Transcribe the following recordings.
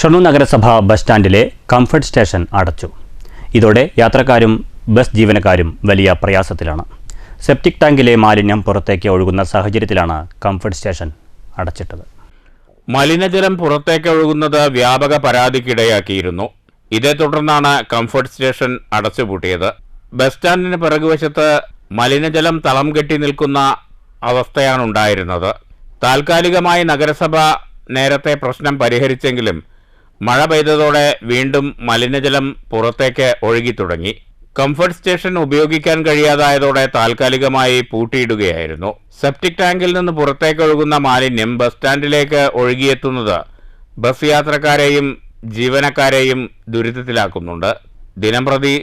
ഷൊർണൂർ നഗരസഭ ബസ് സ്റ്റാൻഡിലെ comfort station അടച്ചു. ഇതോടെ യാത്രക്കാരും ബസ് ജീവനക്കാരും വലിയ പ്രയാസത്തിലാണ്. സെപ്റ്റിക് ടാങ്കിലെ മാലിന്യം പുറത്തേക്ക് ഒഴുകുന്ന സാഹചര്യത്തിലാണ് കംഫർട്ട് സ്റ്റേഷൻ അടച്ചിട്ടത്. മലിനജലം പുറത്തേക്ക് ഒഴുകുന്നത് വ്യാപക പരാതിക്കിടയാക്കിയിരുന്നു. ഇതേ തുടർന്നാണ് കംഫർട്ട് സ്റ്റേഷൻ അടച്ചുപൂട്ടിയത്. ബസ് സ്റ്റാൻഡിന് പിറകുവശത്ത് മലിനജലം തളം കെട്ടി നിൽക്കുന്ന അവസ്ഥയാണ് ഉണ്ടായിരുന്നത് താൽക്കാലികമായി നഗരസഭ നേരത്തെ പ്രശ്നം പരിഹരിച്ചെങ്കിലും മഴ പെയ്തതോടെ വീണ്ടും മലിനജലം പുറത്തേക്ക് ഒഴുകിത്തുടങ്ങി. കംഫർട്ട് സ്റ്റേഷൻ ഉപയോഗിക്കാൻ കഴിയാതായതോടെ താൽക്കാലികമായി പൂട്ടിയിടുകയായിരുന്നു. സെപ്റ്റിക് ടാങ്കിൽ നിന്ന് പുറത്തേക്ക് ഒഴുകുന്ന മാലിന്യം ബസ് സ്റ്റാൻഡിലേക്ക് ഒഴുകിയെത്തുന്നത് ബസ് യാത്രക്കാരെയും ജീവനക്കാരെയും ദുരിതത്തിലാക്കുന്നുണ്ട്. ദിനംപ്രതി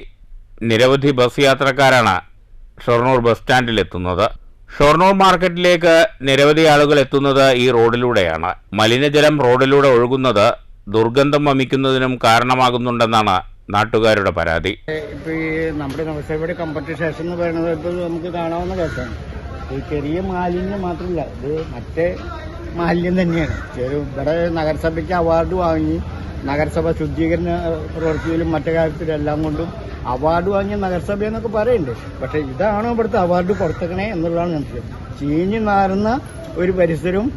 നിരവധി ബസ് യാത്രക്കാരാണ് ഷൊർണൂർ ബസ് സ്റ്റാൻഡിലെത്തുന്നത്. ഷൊർണൂർ മാർക്കറ്റിലേക്ക് നിരവധി ആളുകൾ എത്തുന്നത് ഈ റോഡിലൂടെയാണ്. മലിനജലം റോഡിലൂടെ ഒഴുകുന്നത് ദുർഗന്ധം വമിക്കുന്നതിനും കാരണമാകുന്നുണ്ടെന്നാണ് നാട്ടുകാരുടെ പരാതി. ഇപ്പൊ ഈ നമ്മുടെ നവസഭയുടെ കമ്പറ്റീഷൻ എന്ന് പറയുന്നത് ഇപ്പോൾ നമുക്ക് കാണാവുന്ന കേസാണ് ഈ ചെറിയ മാലിന്യം മാത്രമല്ല ഇത് മറ്റേ മാലിന്യം തന്നെയാണ്. ഇവിടെ നഗരസഭയ്ക്ക് അവാർഡ് വാങ്ങി നഗരസഭ ശുദ്ധീകരണ പ്രവർത്തിയിലും മറ്റു കാര്യത്തിലെല്ലാം കൊണ്ടും അവാർഡ് വാങ്ങിയ നഗരസഭ എന്നൊക്കെ പറയുന്നുണ്ട് പക്ഷെ ഇതാണോ ഇവിടുത്തെ അവാർഡ് കൊടുത്തേക്കണേ എന്നുള്ളതാണ് മനസ്സിലായത്. ചീഞ്ഞു നാറുന്ന ഒരു പരിസരവും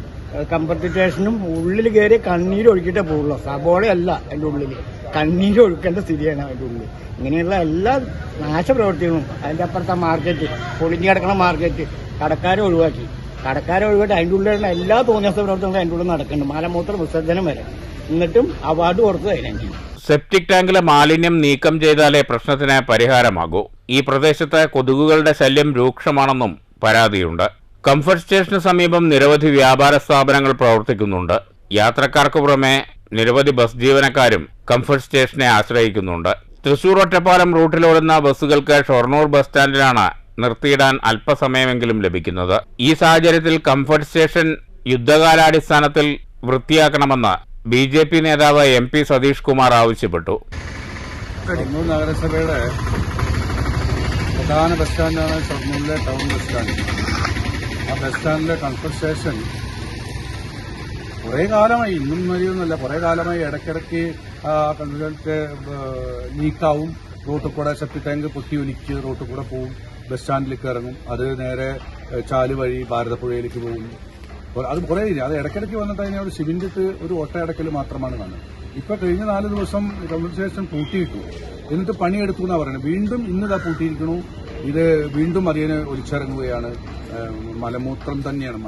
കമ്പർട്ട് സ്റ്റേഷനും ഉള്ളിൽ കയറി കണ്ണീര് ഒഴുക്കിയിട്ടേ പോകുള്ളൂ സബോളയല്ല അതിന്റെ ഉള്ളിൽ കണ്ണീര് ഒഴുക്കേണ്ട സ്ഥിതിയാണ് അതിന്റെ ഉള്ളിൽ ഇങ്ങനെയുള്ള എല്ലാ നാശപ്രവർത്തികളും അതിന്റെ അപ്പുറത്തെ മാർക്കറ്റ് പൊളിഞ്ഞു കിടക്കുന്ന മാർക്കറ്റ് കടക്കാരെ ഒഴിവാക്കി. കടക്കാരെ ഒഴിവാക്കി അതിന്റെ ഉള്ളിലുള്ള എല്ലാ തോന്നിയാസ പ്രവർത്തനങ്ങളും അതിന്റെ ഉള്ളിൽ നടക്കുന്നുണ്ട്. മാലമൂത്ര വിസർജനം വരെ. എന്നിട്ടും അവാർഡ് കൊടുത്തു അതിനെ സെപ്റ്റിക് ടാങ്കിലെ മാലിന്യം നീക്കം ചെയ്താലേ പ്രശ്നത്തിന് പരിഹാരമാകൂ. ഈ പ്രദേശത്ത് കൊതുകുകളുടെ ശല്യം രൂക്ഷമാണെന്നും പരാതിയുണ്ട്. കംഫർട്ട് സ്റ്റേഷന് സമീപം നിരവധി വ്യാപാര സ്ഥാപനങ്ങൾ പ്രവർത്തിക്കുന്നുണ്ട്. യാത്രക്കാർക്ക് പുറമെ നിരവധി ബസ് ജീവനക്കാരും കംഫർട്ട് സ്റ്റേഷനെ ആശ്രയിക്കുന്നുണ്ട്. തൃശൂർ ഒറ്റപ്പാലം റൂട്ടിലോടുന്ന ബസ്സുകൾക്ക് ഷൊർണൂർ ബസ് സ്റ്റാൻഡിലാണ് നിർത്തിയിടാൻ അല്പസമയമെങ്കിലും ലഭിക്കുന്നത്. ഈ സാഹചര്യത്തിൽ കംഫർട്ട് സ്റ്റേഷൻ യുദ്ധകാലാടിസ്ഥാനത്തിൽ വൃത്തിയാക്കണമെന്ന് ബി ജെ പി നേതാവ് എം പി സതീഷ് കുമാർ ആവശ്യപ്പെട്ടു. നഗരസഭയുടെ പ്രധാന ബസ് സ്റ്റാൻഡാണ് ഷൊർണൂരിലെ ടൗൺ ബസ് സ്റ്റാൻഡ്. ആ ബസ് സ്റ്റാൻഡിലെ കംഫർട്ട് സ്റ്റേഷൻ കുറേ കാലമായി ഇന്നും മതിയൊന്നുമല്ല കുറേ കാലമായി ഇടയ്ക്കിടയ്ക്ക് കൺസൾട്ട് ലീക്കാവും. റോട്ടിൽ കൂടെ സെപ്റ്റി ടാങ്ക് പൊട്ടി ഒലിച്ച് റോട്ടിൽ കൂടെ പോവും. ബസ് സ്റ്റാൻഡിലേക്ക് ഇറങ്ങും. അത് നേരെ ചാലു വഴി ഭാരതപ്പുഴയിലേക്ക് പോകും. അത് കുറേ ഇല്ല അത് ഇടയ്ക്കിടയ്ക്ക് വന്നിട്ട് അതിനെ ഒരു സിമെന്റ് ഇട്ട് ഒരു ഒട്ടയടക്കൽ മാത്രമാണ് കാണുന്നത്. ഇപ്പൊ കഴിഞ്ഞ നാല് ദിവസം കമ്മ്യൂണിസ്റ്റ് സ്റ്റേഷൻ പൂട്ടിയിട്ടു. എന്നിട്ട് പണിയെടുത്തു എന്നാ പറയുന്നത്. വീണ്ടും ഇന്നിതാ പൂട്ടിയിരിക്കണു. ഇത് വീണ്ടും അതിനെ ഒലിച്ചിറങ്ങുകയാണ് മലമൂത്രം തന്നെയാണ്.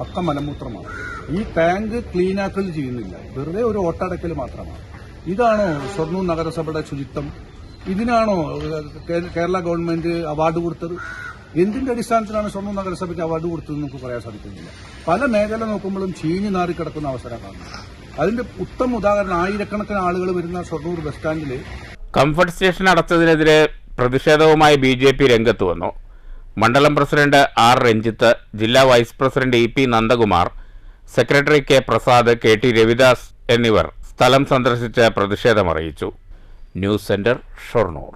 പക്ക മലമൂത്രമാണ്. ഈ ടാങ്ക് ക്ലീനാക്കൽ ചെയ്യുന്നില്ല. വെറുതെ ഒരു ഓട്ടടക്കൽ മാത്രമാണ്. ഇതാണോ ഷൊർണൂർ നഗരസഭയുടെ ശുചിത്വം. ഇതിനാണോ കേരള ഗവൺമെന്റ് അവാർഡ് കൊടുത്തത്? എന്തിന്റെ അടിസ്ഥാനത്തിലാണ് ഷൊർണൂർ നഗരസഭയ്ക്ക് അവാർഡ് കൊടുത്തതെന്ന് നമുക്ക് പറയാൻ സാധിക്കുന്നില്ല. പല മേഖല നോക്കുമ്പോഴും ചീഞ്ഞു നാറി കിടക്കുന്ന അവസരമാണ്. അതിന്റെ ഉത്തമ ഉദാഹരണം ആയിരക്കണക്കിന് ആളുകൾ വരുന്ന ഷൊർണൂർ ബസ് സ്റ്റാൻഡിൽ കംഫർട്ട് സ്റ്റേഷൻ അടച്ചതിനെതിരെ പ്രതിഷേധവുമായി ബി ജെ പി രംഗത്ത് വന്നു. മണ്ഡലം പ്രസിഡന്റ് ആർ രഞ്ജിത്ത് ജില്ലാ vice president E P Nandakumar secretary K Prasad K T Ravidas എന്നിവർ സ്ഥലം സന്ദർശിച്ച് പ്രതിഷേധമറിയിച്ചു ന്യൂസ് സെന്റർ ഷൊർണൂർ.